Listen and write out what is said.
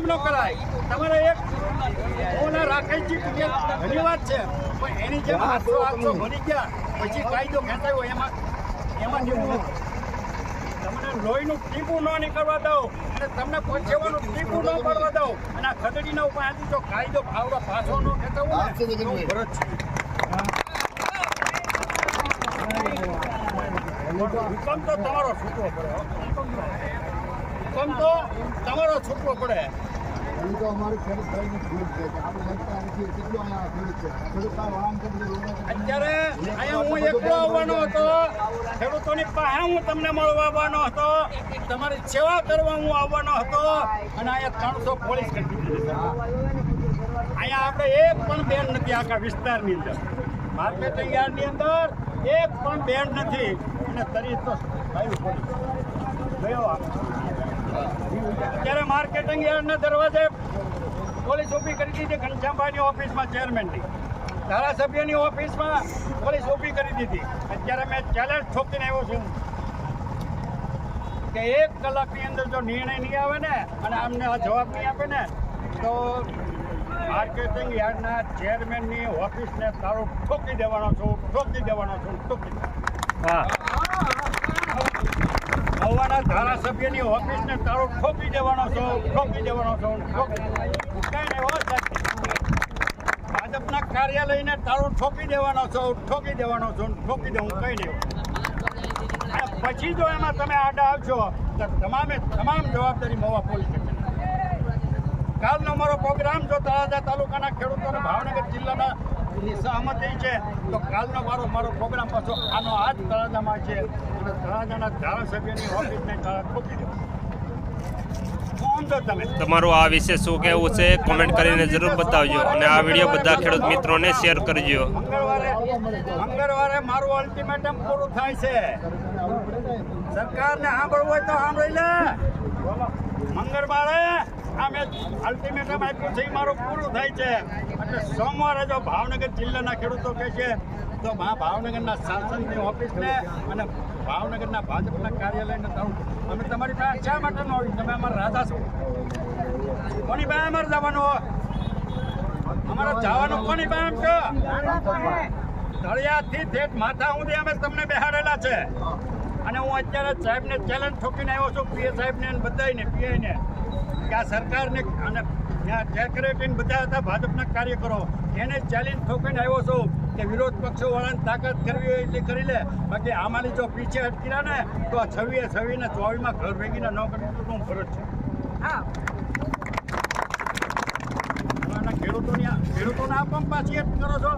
કામ ન કરાય. તમારે એક ઓલા રાકેશજી ધન્યવાદ છે. પણ એની જેમ આઠસો આઠસો ભરી ગયા. પછી કાયદો ખેંચાયો. એમાં એમાં જેવું તમને લોહીનું ટીપું ન નીકળવા દઉં અને તમને પહોંચવાનું ટીપું ન પડવા દઉં. અને આ ખદડીના ઉપાયથી જો કાયદો ફાવડો પાછો ન ખેંચાવો ને છું. હુકમ તો તમારો છૂટવો પડે હો. તો તમારો છોકરો પડે. એ તો અમારી ખેડૂત ભાઈની ભૂલ છે કે આપણે લખતા નથી કેટલો અહીંયા ખેડૂત છે? ખેડૂતના વાહન અત્યારે અહીંયા હું એકલો આવવાનો હતો. ખેડૂતોની પાસે હું તમને મળવા આવવાનો હતો. તમારી સેવા કરવા હું આવવાનો હતો. અને અહીંયા ત્રણસો પોલીસ અહીંયા આપણે એક પણ બેન નથી આખા વિસ્તારની અંદર. માર્કેટિંગ યાર્ડની અંદર એક પણ બેન નથી. અને તરી તો ભાઈ ગયો માર્કેટિંગ યાર્ડના દરવાજે પોલીસ ઊભી કરી દીધી, ઘનશ્યામભાઈની ઓફિસમાં ચેરમેનની ધારાસભ્યની ઓફિસમાં પોલીસ ઊભી કરી દીધી. અત્યારે મેં ચેલેન્જ ઠોકીને આવ્યો છું કે એક કલાકની અંદર જો નિર્ણય નહીં આવે ને અને અમને આ જવાબ નહીં આપે ને, તો માર્કેટિંગ યાર્ડના ચેરમેનની ઓફિસને તારો ઠોકી દેવાનો છું, ઠોકી દેવાનો છું, ઠોકી મહુવાના ધારાસભ્યની ઓફિસને તારો ઠોકી દેવાનો છો, ઠોકી દેવાનો છો ભાજપના કાર્યાલયને તારો ઠોકી દેવાનો છો, ઠોકી દેવાનો છો, ઠોકી દઉં કઈ નહીં પછી જો એમાં તમે આડા આવશો, તો તમામે તમામ જવાબદારી મોવા પોલીસ કાલનો મારો પ્રોગ્રામ જો તળાજા તાલુકાના ખેડૂતોને ભાવનગર જિલ્લાના ની સહમતી છે. તો કાલનો મારો મારો પ્રોગ્રામ પાછો આનો આ જ તળાજામાં છે. અને તળાજાના ધારાસભ્યની ઓફિસને ખોટી દો. તમારું આ વિશે શું કહેવું છે કોમેન્ટ કરીને જરૂર બતાવજો અને આ વીડિયો બધા ખેડૂત મિત્રોને શેર કરજો. મંગળવારે મારું અલ્ટિમેટમ પૂરું થાય છે. સરકારને સાંભળવું હોય તો સાંભળી લે. મંગળવારે આ મેં અલ્ટિમેટમ આપ્યું છે એ મારું પૂરું થાય છે. એટલે સોમવારે જો ભાવનગર જિલ્લાના ખેડૂતો કહે છે તો મા ભાવનગરના શાસનની ઓફિસને અને ભાવનગરના ભાજપના કાર્યાલયને તારું, અમે તમારી પાસે શા માટે ન તમે અમારા રાજા છો. કોની પાસે અમારે જવાનું અમારે જવાનું કોની પાસે છે તળિયાથી માથા સુધી અમે તમને બેહાડેલા છે. અને હું અત્યારે સાહેબને ચેલેન્જ ઠોકીને આવ્યો છું પીએ સાહેબને અને બધાને પીઆઈને કે આ સરકારને અને ત્યાં સેક્રેટરી બધા હતા ભાજપના કાર્યકરો એને ચેલેન્જ ઠોકીને આવ્યો છું કે વિરોધ પક્ષોવાળાને તાકાત કરવી હોય એટલી કરી લે. બાકી આમાંની જો પીછે હટકીરા ને તો આ છવીએ છવીને ચોવીસમાં ઘર ભેગીને ન કરી તો હું ફરજ છે. ખેડૂતોની ખેડૂતોને આ પંપ પાછી કરો છો?